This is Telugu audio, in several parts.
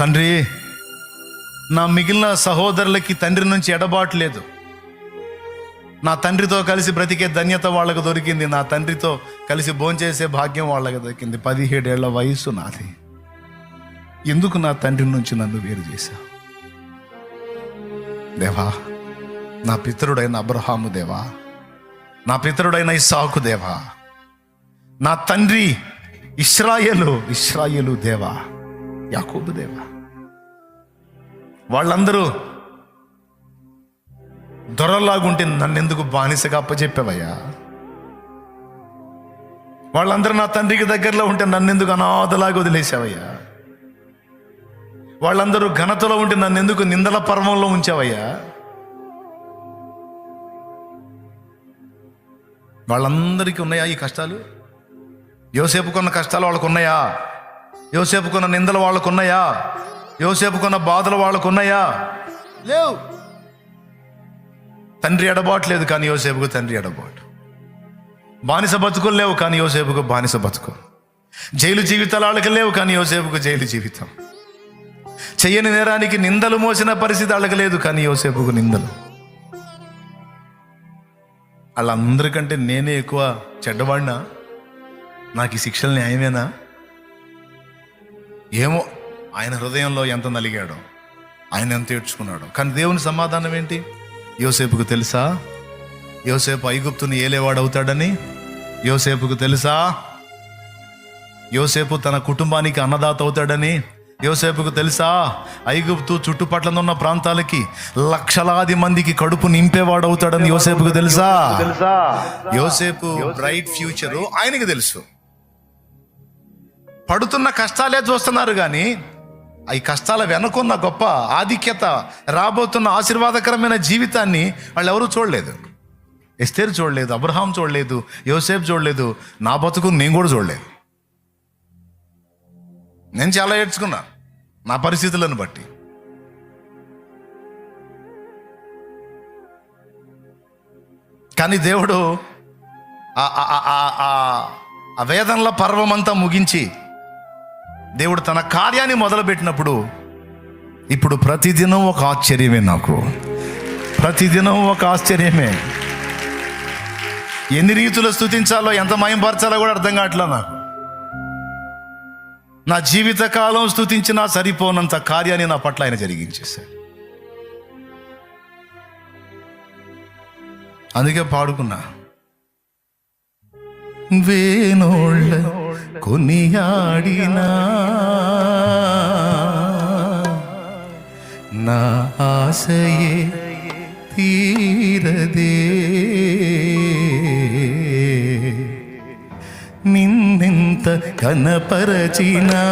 తండ్రి నా మిగిలిన సహోదరులకి తండ్రి నుంచి ఎడబాటు లేదు. నా తండ్రితో కలిసి బ్రతికే ధన్యత వాళ్ళకు దొరికింది. నా తండ్రితో కలిసి భోంచేసే భాగ్యం వాళ్ళకి దొరికింది. పదిహేడేళ్ళ వయసు నాది. ఎందుకు నా తండ్రి నుంచి నన్ను వేరు చేశావు దేవా నా పితరుడైన అబ్రహాము దేవా నా పితరుడైన ఇసాకు దేవా నా తండ్రి ఇస్రాయేలు ఇస్రాయేలు దేవా యాకోబు దేవ. వాళ్ళందరూ దొరలాగుంటే నన్నెందుకు బానిసగా అప్పచెప్పావయ్యా వాళ్ళందరూ నా తండ్రికి దగ్గరలో ఉంటే నన్నెందుకు అనాథలాగా వదిలేసావయ్యా? వాళ్ళందరూ ఘనతలో ఉంటే నన్నెందుకు నిందల పర్వంలో ఉంచావయ్యా? వాళ్ళందరికీ ఉన్నాయా ఈ కష్టాలు? యోసేపుకున్న కష్టాలు వాళ్ళకు ఉన్నాయా యోసేపుకున్న నిందలు వాళ్ళకు ఉన్నాయా యోసేపుకున్న బాధలు వాళ్ళకు ఉన్నాయా లేవు. తండ్రి ఎడబాట్లేదు కానీ యోసేపుకు తండ్రి ఎడబాటు. బానిస బతుకులు లేవు కానీ యోసేపుకు బానిస బతుకు. జైలు జీవితాలు వాళ్ళకి లేవు కానీ యోసేపుకు జైలు జీవితం. చెయ్యని నేరానికి నిందలు మోసిన పరిస్థితి వాళ్ళకి లేదు కానీ యోసేపుకు నిందలు. వాళ్ళందరికంటే నేనే ఎక్కువ చెడ్డవాడినా? నాకు ఈ శిక్షలు న్యాయమేనా? ఏమో ఆయన హృదయంలో ఎంత నలిగాడో ఆయన ఎంత ఏడ్చుకున్నాడో. కానీ దేవుని సమాధానం ఏంటి? యోసేపుకు తెలుసా? యోసేపు ఐగుప్తుని ఏలేవాడు అవుతాడని? యోసేపుకు తెలుసా? యోసేపు తన కుటుంబానికి అన్నదాత అవుతాడని? యోసేపుకు తెలుసా? ఐగుప్తు చుట్టుపట్ల ఉన్న ప్రాంతాలకి లక్షలాది మందికి కడుపు నింపేవాడు అవుతాడని యోసేపుకు తెలుసా? యోసేపు బ్రైట్ ఫ్యూచర్ ఆయనకి తెలుసు. పడుతున్న కష్టాలే చూస్తున్నారు కానీ ఈ కష్టాల వెనుకున్న గొప్ప ఆధిక్యత రాబోతున్న ఆశీర్వాదకరమైన జీవితాన్ని వాళ్ళు ఎవరూ చూడలేదు. ఎస్తేరు చూడలేదు అబ్రహాం చూడలేదు యోసేపు చూడలేదు నా బతుకు నేను కూడా చూడలేదు. నేను చాలా ఏడ్చుకున్నా నా పరిస్థితులను బట్టి. కానీ దేవుడు ఆ- ఆ వేదనల పర్వమంతా ముగించి దేవుడు తన కార్యాన్ని మొదలుపెట్టినప్పుడు ఇప్పుడు ప్రతిదినం ఒక ఆశ్చర్యమే నాకు. ప్రతిదినం ఒక ఆశ్చర్యమే. ఎన్ని రీతులు స్థుతించాలో ఎంత మయంపరచాలో కూడా అర్థం కావట్లా నాకు. నా జీవిత కాలం స్థుతించినా సరిపోనంత కార్యాన్ని నా పట్ల ఆయన జరిగించేశాడు. అందుకే పాడుకున్నా. వేణోళ్ళ కొనియాడినా నా ఆశయే తీరదే నిన్నెంత కనపరచినా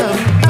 స్థుతి తప్ప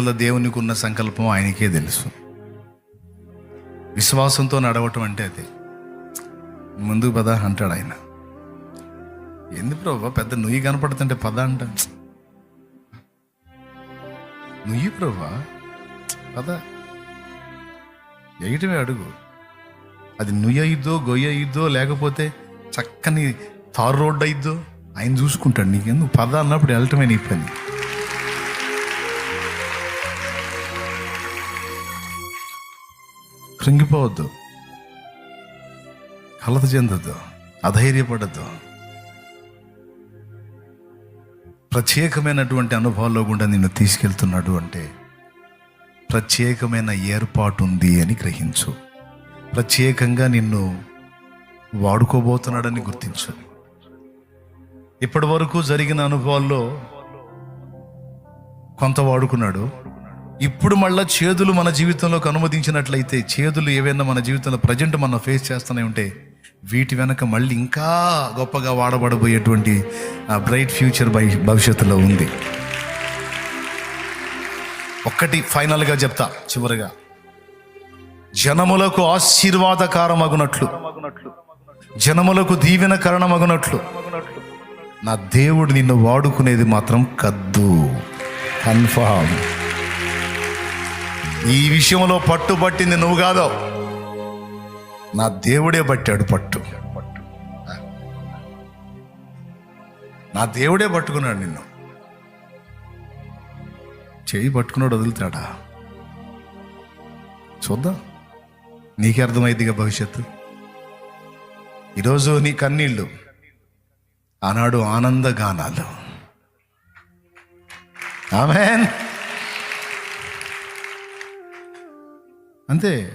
ఎడల దేవునికి ఉన్న సంకల్పం ఆయనకే తెలుసు. విశ్వాసంతో నడవటం అంటే అది. ముందు పద అంటాడు ఆయన. ఎందు ప్రభా పెద్ద నుయ్యి కనపడుతుంటే పద అంట. నుయ్యి ప్రభా పద. ఎయటమే అడుగు. అది నుయ్యి అయిద్దో గొయ్యి అయిద్దో లేకపోతే చక్కని తారు రోడ్డు అయిద్దో ఆయన చూసుకుంటాడు నీకెందుకు? పద అన్నప్పుడు వెళ్ళటమే నీ పని. కృంగిపోవద్దు. కలత చెందొద్దు. అధైర్యపడద్దు. ప్రత్యేకమైనటువంటి అనుభవాల్లో గుండా నిన్ను తీసుకెళ్తున్నాడు అంటే ప్రత్యేకమైన ఏర్పాటు ఉంది అని గ్రహించు. ప్రత్యేకంగా నిన్ను వాడుకోబోతున్నాడని గుర్తించు. ఇప్పటి వరకు జరిగిన అనుభవాల్లో కొంత వాడుకున్నాడు. ఇప్పుడు మళ్ళీ చేదులు మన జీవితంలోకి అనుమతించినట్లయితే చేదులు ఏవైనా మన జీవితంలో ప్రజెంట్ మనం ఫేస్ చేస్తూనే ఉంటే వీటి వెనక మళ్ళీ ఇంకా గొప్పగా వాడబడబోయేటువంటి ఆ బ్రైట్ ఫ్యూచర్ భవి భవిష్యత్తులో ఉంది. ఒక్కటి ఫైనల్గా చెప్తా చివరిగా. జనములకు ఆశీర్వాదకారమగునట్లు. జనములకు దీవెన కారణమగునట్లు. నా దేవుడు నిన్ను వాడుకునేది మాత్రం కద్దు. కన్ఫామ్. ఈ విషయంలో పట్టుబట్టింది నువ్వు కాదో. నా దేవుడే పట్టాడు పట్టు. నా దేవుడే పట్టుకున్నాడు నిన్ను. చేయి పట్టుకున్నాడు వదులుతాడా? చూద్దాం. నీకే అర్థమైందిగా భవిష్యత్తు. ఈరోజు నీ కన్నీళ్ళు ఆనాడు ఆనంద గానాలు ఆమెన్. అంతే.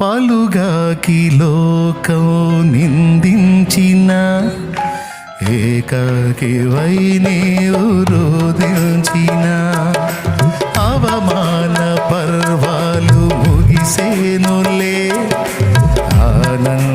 పలుగాకి లోకం నిందించిన ఏకాకి వైనే రోదించిన అవమాన పర్వాలు ముగిసేనులే. ఆనంద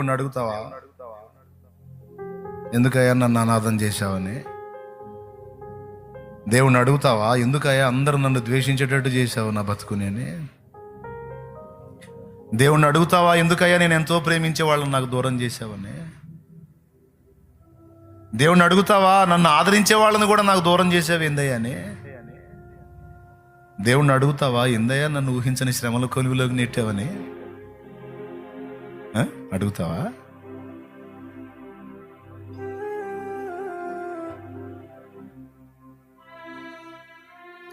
దేవుణ్ణి అడుగుతావా? ఎందుకయ్యా నన్ను అనాథం చేశావని? దేవుణ్ణి అడుగుతావా? ఎందుకయ్యా అందరూ నన్ను ద్వేషించేటట్టు చేశావు నా బతుకుని దేవుణ్ణి అడుగుతావా? ఎందుకయ్యా నేను ఎంతో ప్రేమించే వాళ్ళని నాకు దూరం చేశావని? దేవుణ్ణి అడుగుతావా? నన్ను ఆదరించే వాళ్ళని కూడా నాకు దూరం చేసావు ఏందయ్యా అని? దేవుణ్ణి అడుగుతావా? ఎందయ్యా నన్ను ఊహించని శ్రమల కొలువులోకి నెట్టావని? అడుగుతావా?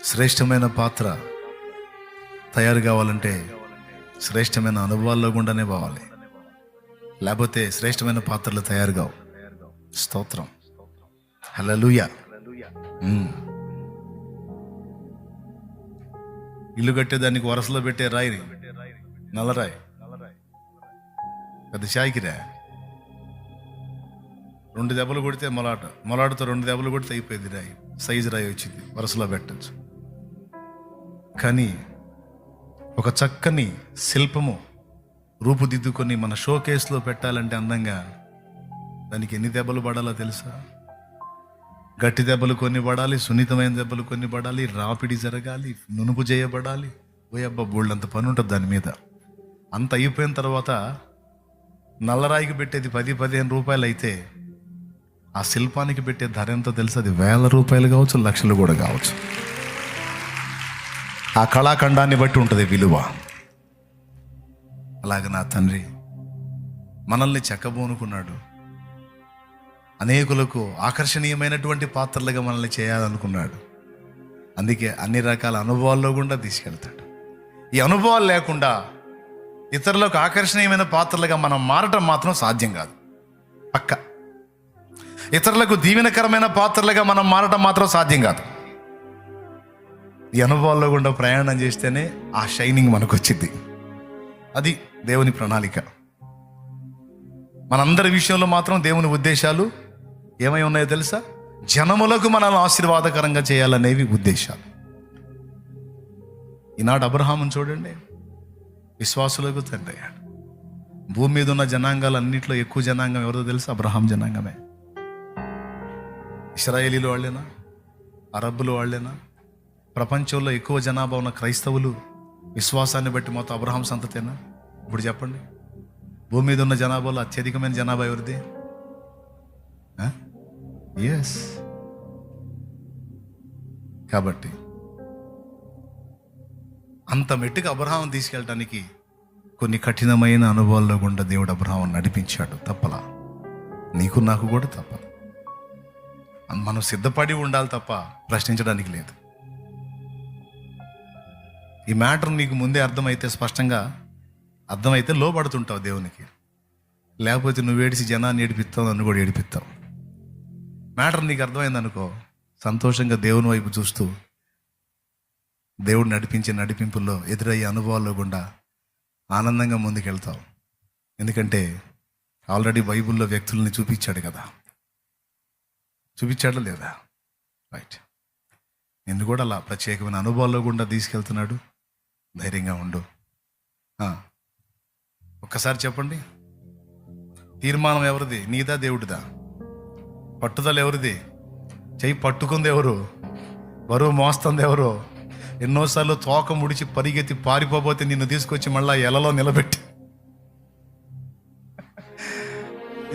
శ్రేష్టమైన పాత్ర తయారు కావాలంటే శ్రేష్టమైన అనుభవాల్లో గుండానే పోవాలి. లేకపోతే శ్రేష్టమైన పాత్రలు తయారు కావు. స్తోత్రం. హలలుయ ఇల్లు కట్టేదానికి వరసలో పెట్టే రాయిని నల్లరాయి. పెద్ద షాయికిరా రెండు దెబ్బలు కొడితే మొలాట మొలాటతో రెండు దెబ్బలు కొడితే అయిపోయింది రాయి. సైజు రాయి వచ్చింది వరుసలో పెట్టచ్చు. కానీ ఒక చక్కని శిల్పము రూపుదిద్దుకొని మన షో కేసులో పెట్టాలంటే అందంగా దానికి ఎన్ని దెబ్బలు పడాలో తెలుసా? గట్టి దెబ్బలు కొన్ని పడాలి సున్నితమైన దెబ్బలు కొన్ని పడాలి రాపిడి జరగాలి నునుపు చేయబడాలి ఓయబ్బా బోల్డంత పని ఉంటుంది దాని మీద. అంత అయిపోయిన తర్వాత నల్లరాయికి పెట్టేది పది పదిహేను రూపాయలు అయితే ఆ శిల్పానికి పెట్టే ధర ఎంతో తెలుసు. అది వేల రూపాయలు కావచ్చు లక్షలు కూడా కావచ్చు. ఆ కళాఖండాన్ని బట్టి ఉంటుంది విలువ. అలాగే నా తండ్రి మనల్ని చెక్కబోనుకున్నాడు. అనేకులకు ఆకర్షణీయమైనటువంటి పాత్రలుగా మనల్ని చేయాలనుకున్నాడు. అందుకే అన్ని రకాల అనుభవాల్లో గుండా తీసుకెళ్తాడు. ఈ అనుభవాలు లేకుండా ఇతరులకు ఆకర్షణీయమైన పాత్రలుగా మనం మారటం మాత్రం సాధ్యం కాదు. పక్క. ఇతరులకు దీవెనకరమైన పాత్రలుగా మనం మారటం మాత్రం సాధ్యం కాదు. ఈ అనుభవాల్లో గుండా ప్రయాణం చేస్తేనే ఆ షైనింగ్ మనకు వచ్చింది అది దేవుని ప్రణాళిక. మనందరి విషయంలో మాత్రం దేవుని ఉద్దేశాలు ఏమై ఉన్నాయో తెలుసా? జనములకు మనల్ని ఆశీర్వాదకరంగా చేయాలనేవి ఉద్దేశాలు. ఈనాడు అబ్రహామును చూడండి. విశ్వాసులకు తండ్రి అయ్యాడు. భూమి మీద ఉన్న జనాంగాలు అన్నింటిలో ఎక్కువ జనాంగం ఎవరో తెలుసు? అబ్రహాం జనాంగమే. ఇస్రాయేలీలు వాళ్ళేనా? అరబ్బులు వాళ్ళేనా? ప్రపంచంలో ఎక్కువ జనాభా ఉన్న క్రైస్తవులు విశ్వాసాన్ని బట్టి మొత్తం అబ్రహాం సంతతేనా? ఇప్పుడు చెప్పండి. భూమి మీద ఉన్న జనాభాలో అత్యధికమైన జనాభా ఎవరిది? ఎస్ కాబట్టి అంత మెట్టుకు అబ్రహాం తీసుకెళ్ళటానికి కొన్ని కఠినమైన అనుభవాల్లో గుండా దేవుడు అబ్రహాం నడిపించాడు. తప్పలా. నీకు నాకు కూడా తప్ప. మనం సిద్ధపడి ఉండాలి తప్ప ప్రశ్నించడానికి లేదు. ఈ మ్యాటర్ నీకు ముందే అర్థమైతే స్పష్టంగా అర్థమైతే లోపడుతుంటావు దేవునికి. లేకపోతే నువ్వు ఏడిసి జనాన్ని ఏడిపిస్తావు నన్ను కూడా ఏడిపిస్తావు. మ్యాటర్ నీకు అర్థమైందనుకో సంతోషంగా దేవుని వైపు చూస్తూ దేవుడు నడిపించే నడిపింపుల్లో ఎదురయ్యే అనుభవాల్లో గుండా ఆనందంగా ముందుకెళ్తావు. ఎందుకంటే ఆల్రెడీ బైబిల్లో వ్యక్తుల్ని చూపించాడు కదా. చూపించాడా లేదా? రైట్. నిన్ను కూడా అలా ప్రత్యేకమైన అనుభవాల్లో గుండా తీసుకెళ్తున్నాడు. ధైర్యంగా ఉండు. ఒక్కసారి చెప్పండి. తీర్మానం ఎవరిది? నీదా దేవుడిదా? పట్టుదల ఎవరిది? చెయ్యి పట్టుకుంది ఎవరు? బరువు మోస్తుంది ఎవరు? ఎన్నోసార్లు తోక ముడిచి పరిగెత్తి పారిపోబోతే నిన్ను తీసుకొచ్చి మళ్ళా ఎలలో నిలబెట్టి.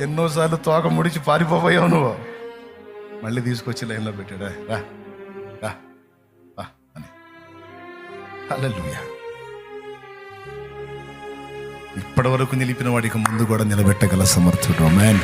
ఎన్నోసార్లు తోక ముడిచి పారిపోయావు నువ్వు. మళ్ళీ తీసుకొచ్చి లైన్లో పెట్టాడా? రా రా రా అని. హల్లెలూయా. ఇప్పటి వరకు నిలిపిన వాడికి ముందు కూడా నిలబెట్టగల సమర్థుడు. మ్యాన్